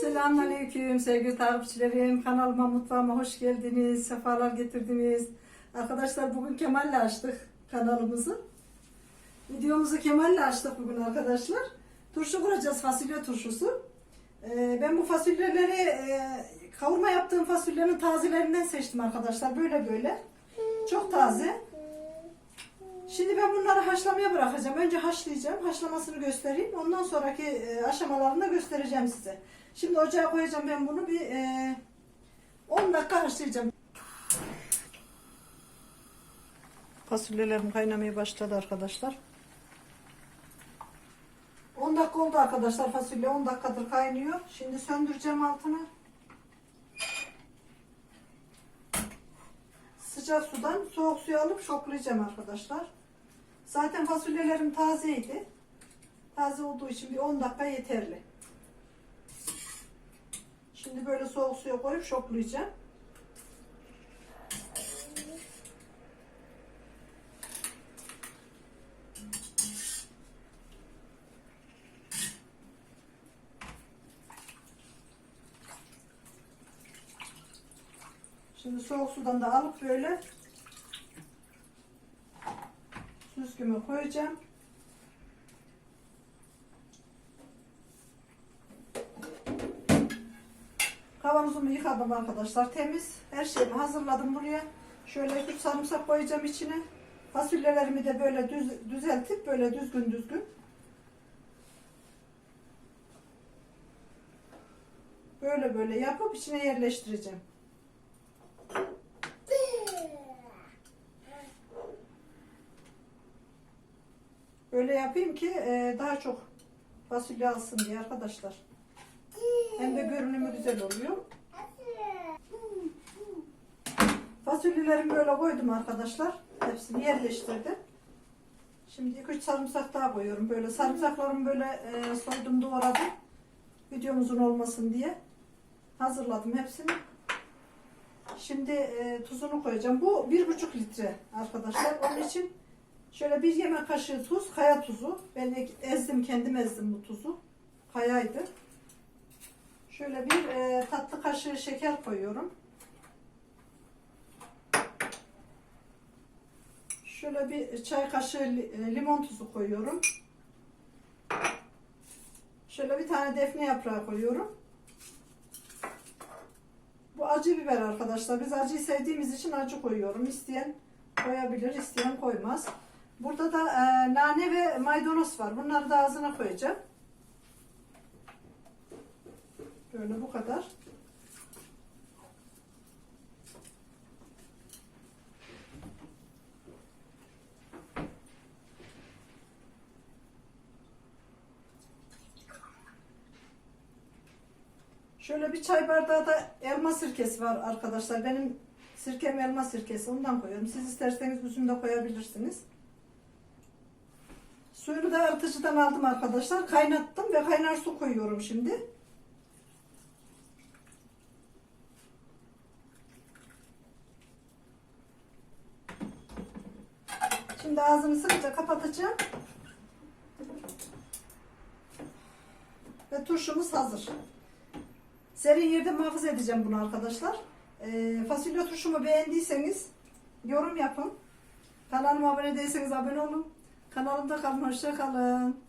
Selamünaleyküm sevgili takipçilerim. Kanalıma, mutfağıma hoş geldiniz. Sefalar getirdiniz. Arkadaşlar bugün Kemal'le açtık kanalımızı. Videomuzu Kemal'le açtık bugün arkadaşlar. Turşu kuracağız, fasulye turşusu. Ee, ben bu fasulyeleri e, kavurma yaptığım fasulyenin tazelerinden seçtim arkadaşlar. Böyle böyle. Çok taze. Ben bunları haşlamaya bırakacağım. Önce haşlayacağım. Haşlamasını göstereyim. Ondan sonraki e, aşamalarını da göstereceğim size. Şimdi ocağa koyacağım ben bunu bir e, 10 dakika haşlayacağım. Fasulyelerim kaynamaya başladı arkadaşlar. 10 dakika oldu arkadaşlar fasulye 10 dakikadır kaynıyor. Şimdi söndüreceğim altını. Sıcak sudan soğuk suya alıp şoklayacağım arkadaşlar. Zaten fasulyelerim tazeydi. Taze olduğu için bir 10 dakika yeterli. Şimdi böyle soğuk suya koyup şoklayacağım. Şimdi soğuk sudan da alıp böyle süzgüme koyacağım. Kavanozumu yıkadım arkadaşlar. Temiz. Her şeyimi hazırladım buraya. Şöyle üç sarımsak koyacağım içine. Fasulyelerimi de böyle düz, düzeltip böyle düzgün düzgün. Böyle böyle yapıp içine yerleştireceğim. Böyle yapayım ki e, daha çok fasulye alsın diye arkadaşlar. Hem de görünümü güzel oluyor. Fasulyelerimi böyle koydum arkadaşlar. Hepsini yerleştirdim. Şimdi 2-3 sarımsak daha koyuyorum. Böyle sarımsaklarımı böyle e, soydum doğradım. Videomuzun olmasın diye. Hazırladım hepsini. Şimdi e, tuzunu koyacağım. Bu 1,5 litre arkadaşlar. Onun için şöyle bir yemek kaşığı tuz, kaya tuzu. Ben ezdim, kendim ezdim bu tuzu. Kayaydı. Şöyle bir e, tatlı kaşığı şeker koyuyorum. Şöyle bir çay kaşığı e, limon tuzu koyuyorum. Şöyle bir tane defne yaprağı koyuyorum. Bu acı biber arkadaşlar. Biz acıyı sevdiğimiz için acı koyuyorum. İsteyen koyabilir, isteyen koymaz. Burada da e, nane ve maydanoz var. Bunları da ağzına koyacağım. Böyle bu kadar. Şöyle bir çay bardağı da elma sirkesi var arkadaşlar. Benim sirkem elma sirkesi. Ondan koyuyorum. Siz isterseniz üzüm de koyabilirsiniz. Suyunu da arıtıcıdan aldım arkadaşlar. Kaynattım ve kaynar su koyuyorum şimdi. Şimdi ağzını sıkıca kapatacağım. Ve turşumuz hazır. Serin yerde muhafaza edeceğim bunu arkadaşlar. Ee, fasulye turşumu beğendiyseniz yorum yapın. Kanalıma abone değilseniz abone olun. Kanalımda kalın. Hoşça kalın.